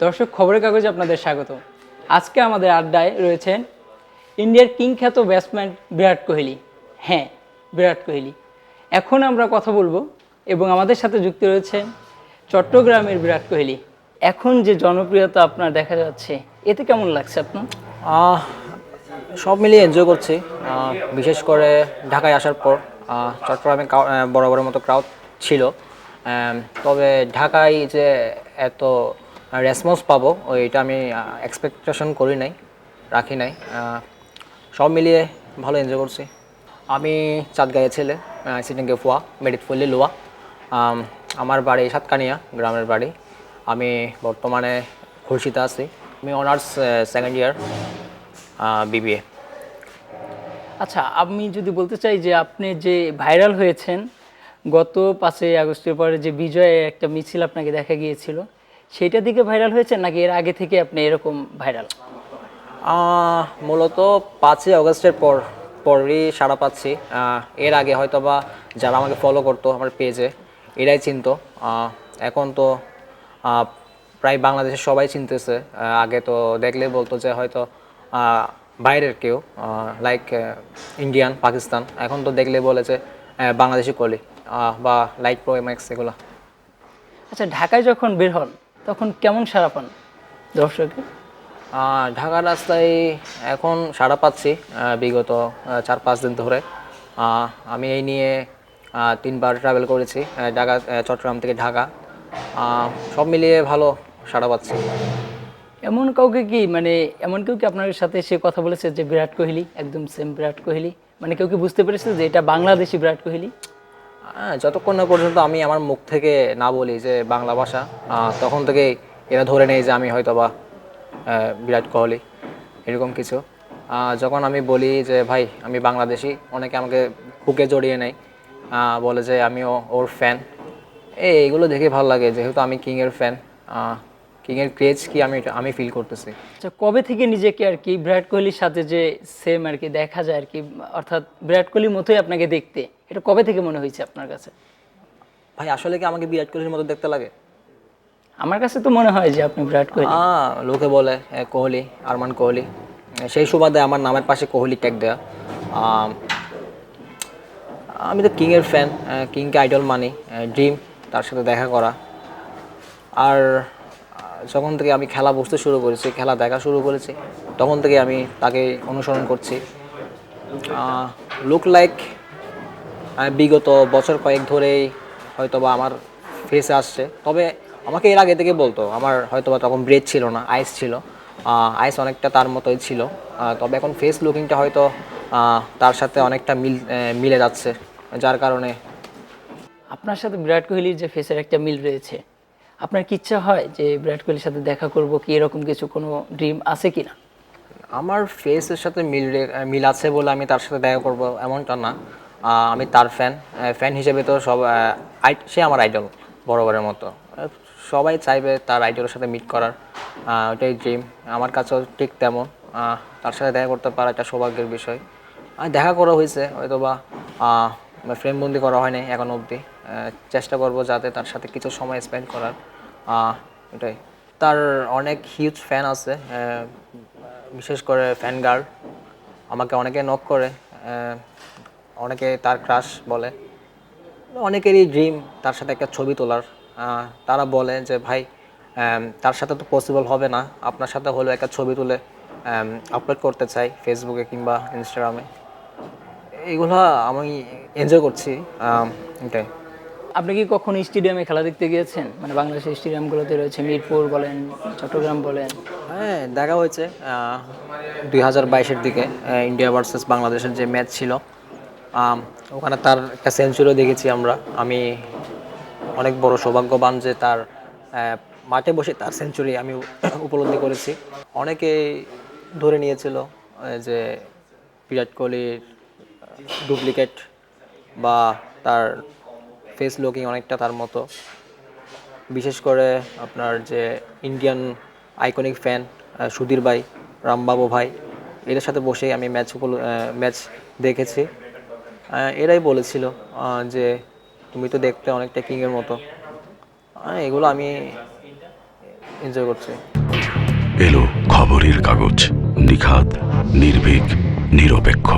দর্শক খবরের কাগজে আপনাদের স্বাগত। আজকে আমাদের আড্ডায় রয়েছেন ইন্ডিয়ার কিং খ্যাত ব্যাটসম্যান বিরাট কোহলি। হ্যাঁ বিরাট কোহলি। এখন আমরা কথা বলব এবং আমাদের সাথে যুক্ত রয়েছেন চট্টগ্রামের বিরাট কোহলি। এখন যে জনপ্রিয়তা আপনার দেখা যাচ্ছে এতে কেমন লাগছে আপনার? সব মিলিয়ে এনজয় করছি। বিশেষ করে ঢাকায় আসার পর চট্টগ্রামে আহ, বরাবরের মতো ক্রাউড ছিল। তবে ঢাকায় যে এত রেসপন্স পাবো। ওইটা আমি এক্সপেকটেশন করি নাই, রাখি নাই। সব মিলিয়ে ভালো এনজয় করছি। আমি চাঁদগাঁয়ের ছেলে সিটিং ফুয়া মেডিতপল্লী লোয়া। আমার বাড়ি সাতকানিয়া, গ্রামের বাড়ি। আমি বর্তমানে খুলশিতে আছি। আমি অনার্স সেকেন্ড ইয়ার বিবিএ আচ্ছা আমি যদি বলতে চাই যে আপনি যে ভাইরাল হয়েছেন, গত পাঁচই আগস্টের পরে যে বিজয়ে একটা মিছিল আপনাকে দেখা গিয়েছিল সেইটা দিকে ভাইরাল হয়েছে নাকি এর আগে থেকে আপনি এরকম ভাইরাল মূলত পাঁচই অগস্টের পর পরই সাড়া পাচ্ছি। এর আগে হয়তো বা যারা আমাকে ফলো করতো আমার পেজে এরাই চিনতো। এখন তো প্রায় বাংলাদেশের সবাই চিনতেছে। আগে তো দেখলে বলতো যে হয়তো বাইরের কেউ লাইক ইন্ডিয়ান পাকিস্তান এখন তো দেখলে বলে যে বাংলাদেশি কলি বা লাইট প্রো এম এক্স এগুলো। আচ্ছা ঢাকায় যখন বের হন তখন কেমন সারা পান দর্শকে? ঢাকার রাস্তায় এখন সাড়া পাচ্ছি বিগত চার পাঁচ দিন ধরে। আমি এই নিয়ে তিনবার ট্রাভেল করেছি ঢাকা চট্টগ্রাম থেকে ঢাকা। সব মিলিয়ে ভালো সাড়া পাচ্ছি। এমন কাউকে কি মানে এমন কেউ কি আপনার সাথে সে কথা বলেছে যে বিরাট কোহলি একদম সেম বিরাট কোহলি? মানে কেউ কি বুঝতে পেরেছে যে এটা বাংলাদেশি বিরাট কোহলি? হ্যাঁ যতক্ষণ না পর্যন্ত আমি আমার মুখ থেকে না বলি যে বাংলা ভাষা তখন থেকে এরা ধরে নেই যে আমি হয়তো বা বিরাট কোহলি, এরকম কিছু। যখন আমি বলি যে, ভাই, আমি বাংলাদেশি, অনেকে আমাকে বুকে জড়িয়ে নেয় বলে যে, আমিও ওর ফ্যান এই এইগুলো দেখে ভালো লাগে, যেহেতু আমি কিংয়ের ফ্যান কিংয়ের ক্রেজ কি আমি আমি ফিল করতেছি। আচ্ছা কবে থেকে নিজেকে আর কি বিরাট কোহলির সাথে যে সেম আর কি দেখা যায় আর কি, অর্থাৎ বিরাট কোহলির মতোই আপনাকে দেখতে? এটা কবে থেকে মনে হয়েছে আপনার কাছে? ভাই আসলে কি আমাকে বিরাট কোহলির মতো দেখতে লাগে? আমার কাছে তো মনে হয় যে আপনি বিরাট কোহলি। লোকে বলে কোহলি আরমান কোহলি। সেই সুবাদে আমার নামের পাশে কোহলি ট্যাগ দেওয়া আম, তো কিংয়ের ফ্যান কিংকে আইডল মানি ড্রিম তার সাথে দেখা করা। আর যখন থেকে আমি খেলা বুঝতে শুরু করেছি খেলা দেখা শুরু করেছি তখন থেকে আমি তাকে অনুসরণ করছি। লুক লাইক বিগত বছর কয়েক ধরেই হয়তো বা আমার ফেসে আসছে। তবে আমাকে এর আগে থেকে বলতো আমার হয়তো বা তখন ব্রেড ছিল না আইস ছিল। আইস অনেকটা তার মতোই ছিল। তবে এখন ফেস লুকিংটা হয়তো তার সাথে অনেকটা মিল মিলে যাচ্ছে যার কারণে আপনার সাথে বিরাট কোহলির যে ফেসের একটা মিল রয়েছে আপনার কি ইচ্ছা হয় যে বিরাট কোহলির সাথে দেখা করব কি এরকম কিছু কোনো ড্রিম আছে কি না আমার ফেসের সাথে মিল রে- মিল আছে বলে আমি তার সাথে দেখা করব এমনটা না। আমি তার ফ্যান ফ্যান হিসেবে তো সব সে আমার আইডল বরাবরের মতো। সবাই চাইবে তার আইডলের সাথে মিট করার। ওটাই ড্রিম আমার কাছেও ঠিক তেমন। তার সাথে দেখা করতে পারা একটা সৌভাগ্যের বিষয়। দেখা করা হয়েছে হয়তো বা ফ্রেম বন্দি করা হয়নি এখন অবধি। চেষ্টা করব যাতে তার সাথে কিছু সময় স্পেন্ড করার। এটাই তার অনেক হিউজ ফ্যান আছে বিশেষ করে ফ্যান গার্ল আমাকে অনেকে নক করে অনেকে তার ক্রাশ বলে। অনেকেরই ড্রিম তার সাথে একটা ছবি তোলার। তারা বলে যে ভাই তার সাথে তো পসিবল হবে না। আপনার সাথে হলেও একটা ছবি তুলে আপলোড করতে চাই ফেসবুকে কিংবা ইনস্টাগ্রামে এইগুলো আমি এনজয় করছি। এটাই। আপনি কি কখনো স্টেডিয়ামে খেলা দেখতে গিয়েছেন? মানে বাংলাদেশের স্টেডিয়ামগুলোতে রয়েছে মিরপুর বলেন চট্টগ্রাম বলেন। হ্যাঁ দেখা হয়েছে। দুই হাজার বাইশের দিকে ইন্ডিয়া ভার্সেস বাংলাদেশের যে ম্যাচ ছিল ওখানে তার একটা সেঞ্চুরিও দেখেছি আমরা। আমি অনেক বড় সৌভাগ্যবান যে তার মাঠে বসে তার সেঞ্চুরি আমি উপলব্ধি করেছি। অনেকে ধরে নিয়েছিল যে বিরাট কোহলির ডুপ্লিকেট বা তার ফেস লুকিং অনেকটা তার মতো। বিশেষ করে আপনার যে ইন্ডিয়ান আইকনিক ফ্যান সুধীর ভাই, রামবাবু ভাই, এদের সাথে বসেই আমি ম্যাচ ম্যাচ দেখেছি। এরাই বলেছিল যে তুমি তো দেখতে অনেকটা কিংয়ের মতো। এগুলো আমি এনজয় করছি। এলো খবরের কাগজ, নিখাত, নির্ভীক, নিরপেক্ষ।